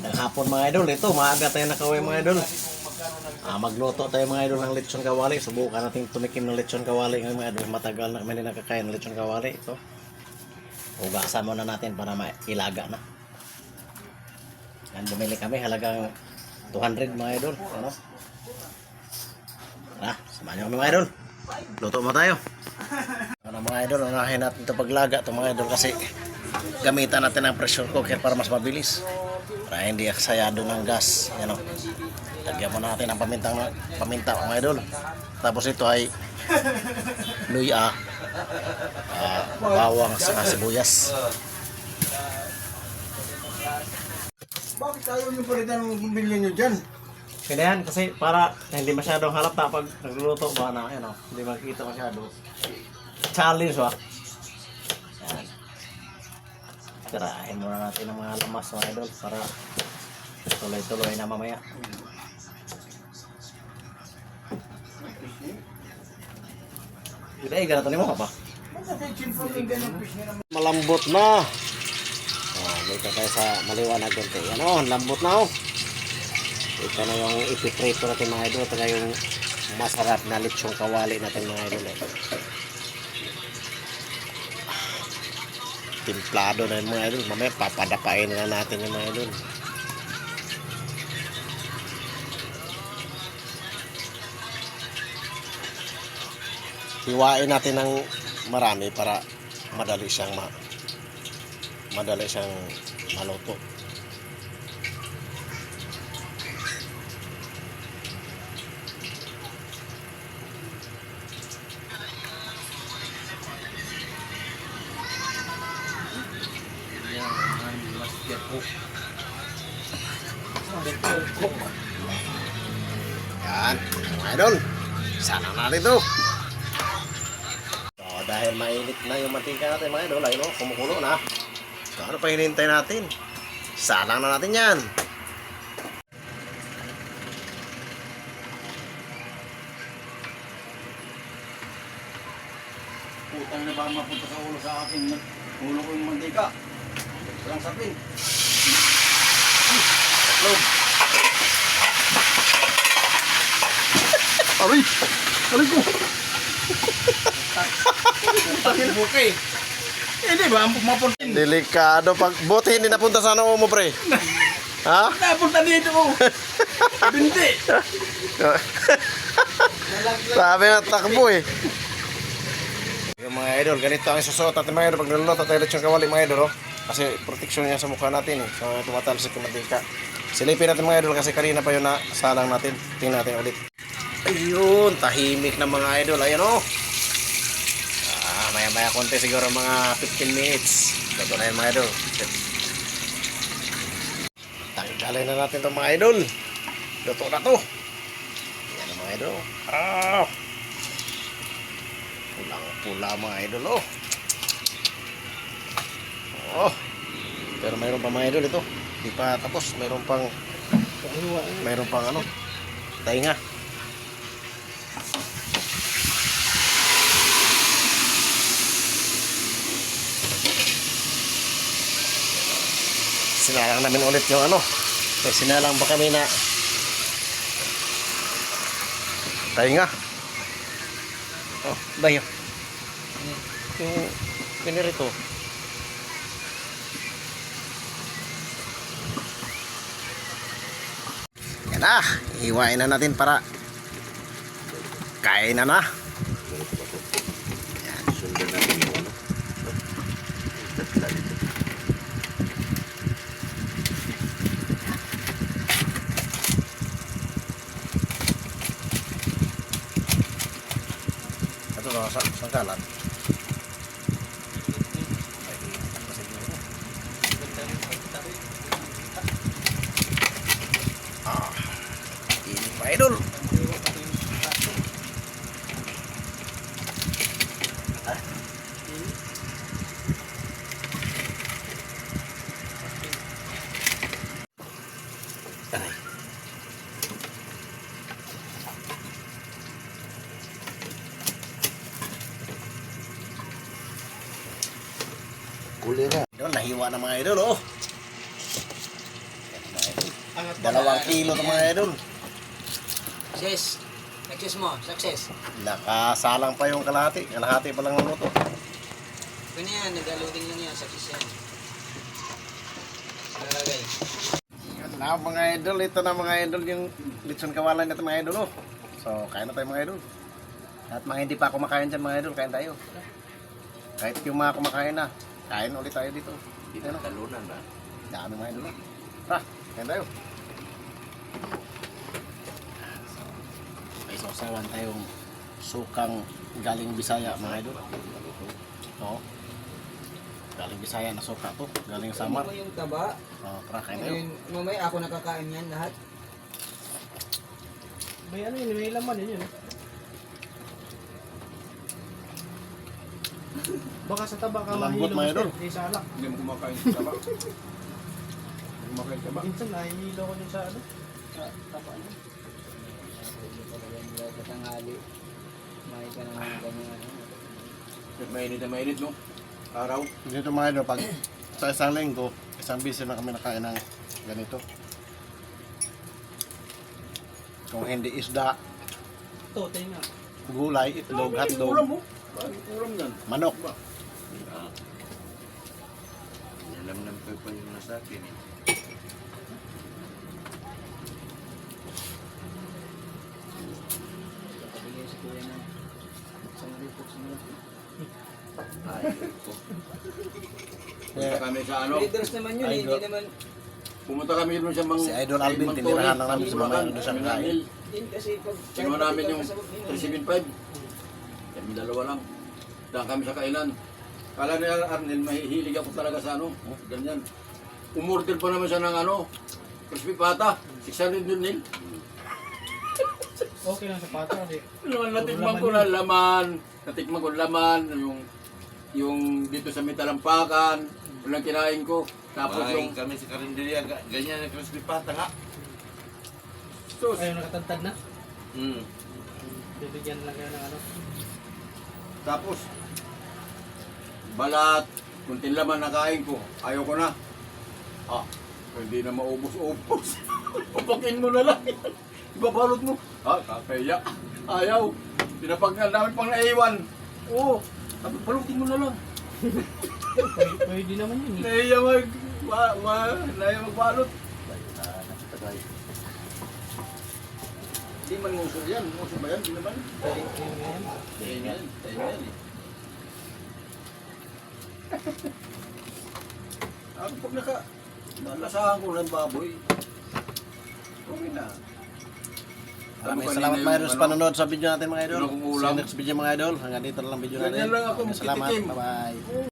Magandang hapon mga idol. Ito, maaga tayo nakaway mga idol. Ah, magluto tayo mga idol ng lechon kawali. Subukan natin tumikim ng lechon kawali ngayon mga idol. Matagal na kami nakakain ng lechon kawali. Ito. Hugasan muna natin para mailaga na. Yan, bumili kami halagang 200 mga idol. Ano? Tara, samahan niyo kami mga idol. Luto mo tayo. Ano mga idol, unahin natin ito paglaga ito mga idol kasi gamitan natin ang pressure cooker para mas mabilis. Para hindi aksayado ng gas. Yan o. Lagyan mo natin ang pamintang, paminta mga idol. Tapos ito ay luya, ah, bawang, saka sibuyas. Bakit ayaw niyo palitan ng bilhin niyo dyan? Kaya yan, kasi para hindi masyadong halata pag nagluluto ba na, yan o, hindi makikita masyado. Challenge ba? Tirahin muna natin ang mga lamas mga idol para tuloy-tuloy na mamaya. Hindi, ay, ganito ni mo ka nila? Malambot na. Oh, dito tayo sa maliwanag konti. Yan oh, lambot na oh. Ito na yung ipiprito natin mga idol. Ito na yung masarap na lechong kawali natin mga idol. Eh. Timplado na yung mga idol. Mamaya papadapain na natin yung mga idol. Hiwain natin ng marami para madali siyang ma madali siyang maluto. Yan, idol. Sana natin to. So, dahil mainit na yung mantika natin mga idol, ayun o, kumukulo na. So, ano pa hinihintay natin? Salang na natin yan. Putang na baka mapunta sa ulo sa akin. Ulo ko yung mantika. Walang sapin. Tatlog. Aray! Aray ko! Takin bukay. Hindi ba? Mapunta. Delikado pag buti hindi napunta sa ano mo pre. ha? Napunta dito ko. Binti. Sabi na takbo eh. Yung mga idol, ganito ang susuot natin mga idol pag nalulot at yung kawali mga idol oh. Kasi protection niya sa mukha natin eh. So tumatalsik yung mantika. Silipin natin mga idol kasi kanina pa yun na salang natin. Tingnan natin ulit. Ayun, tahimik na mga idol. Ayan oh. Ah, maya maya konti siguro mga 15 minutes. Ito na yun mga idol. Tanggalin na natin itong mga idol. Luto na to. Yan mga idol. Ah! Pulang pula mga idol oh. Oh. Pero mayroon pa mga idol ito. Di pa tapos. Mayroon pang mayroon pang ano. Tainga. Sinalang namin ulit yung ano. Eh, sinalang ba kami na tainga. Oh, bayo. Yung pinirito. Yan na. Iwain na natin para kain na na. Yan, sundan natin yung ano. Ito na, sa, sa kalat. Ah, ini pa idol. Aray. Kuli na. Idol, nahiwa na mga idol, oh. Yan, mga idol. Angat mo. Dalawang kilo to mga idol. Success. Success mo. Success. Nakasalang pa yung kalahati. Kalahati pa lang ng luto. Ano yan? Nag-loading lang yan. Success yan. Lalagay. Yan na mga idol. Ito na mga idol yung litson kawalan natin mga idol. Oh. So, kain na tayo mga idol. At mga hindi pa kumakain dyan mga idol, kain tayo. Kahit yung mga kumakain na, kain ulit tayo dito. Dito na. Talunan ba? Dami mga idol. oh. Tara, kain tayo. Sausawan tayong sukang galing Bisaya mga idol. Oo. Galing Bisaya na suka to. Galing Samar. Ano yung taba? Oh, tara, kain tayo. Ayun, mamaya ako nakakain yan lahat. May ano yun, may laman yun yun. Baka sa taba ka Malambot, mahilo mga idol. Di sa alak. Hindi mo kumakain sa taba. kumakain ka ba? Minsan nahihilo ko dun sa ano. Sa taba niya. Katanghali. May ka naman ng ganyan. ano. Mainit na mainit, no? Araw. Dito mga idol, pag sa isang linggo, isang bisis na kami nakain ng ganito. Kung hindi isda, Tote nga. gulay, itlog, Ulam hotdog, mo. Bakit ulam yan? manok. Alam ng pa yung nasa akin eh. Kapigay sa kuya ng isang ripot sa mga. Ay, ko. Punta Eh, kami sa ano? Leaders naman yun, eh, hindi naman. Pumunta kami doon sa mang... Si Idol Alvin, tinirahan lang namin sa mga doon sa kami kain. Din kasi pag... Namin yung Kasabot din yun. 375. Kami dalawa lang. Dahil kami sa kainan. Kala ni Arnel, mahihilig ako talaga sa ano. Ganyan. Umorder pa naman siya ng ano. Crispy pata. 600 yun nil. Okay lang sa pata kasi. Naman natikman ko na laman. Natikman ko laman. Yung yung dito sa may talampakan. Walang kinain ko. Tapos yung... Maing kami sa karinderya, ga- ganyan ang crispy pata nga. Sus. Ayaw nakatantad na. Mm. Bibigyan lang kayo ng ano. Tapos, balat, kunting laman na kain ko, ayaw ko na. Ah, hindi na maubos-ubos. Papakin mo na lang. Ibabalot mo. Ah, kakaya. Ayaw. Pinapag nga namin pang naiwan. Oo. Sabi, balutin mo na lang. Pwede, pwede naman yun eh. Naiya mag... Ma, ma, naiya magbalot. Hindi man nguso yan. Nguso ba yan? Hindi naman. Yan eh. Ako pag naka... Nalasahan ko ng baboy. Okay na. Maraming salamat mga idol sa ano? panonood sa video natin mga idol. You next video mga idol. Hanggang dito na lang video natin. Salamat. Bye-bye.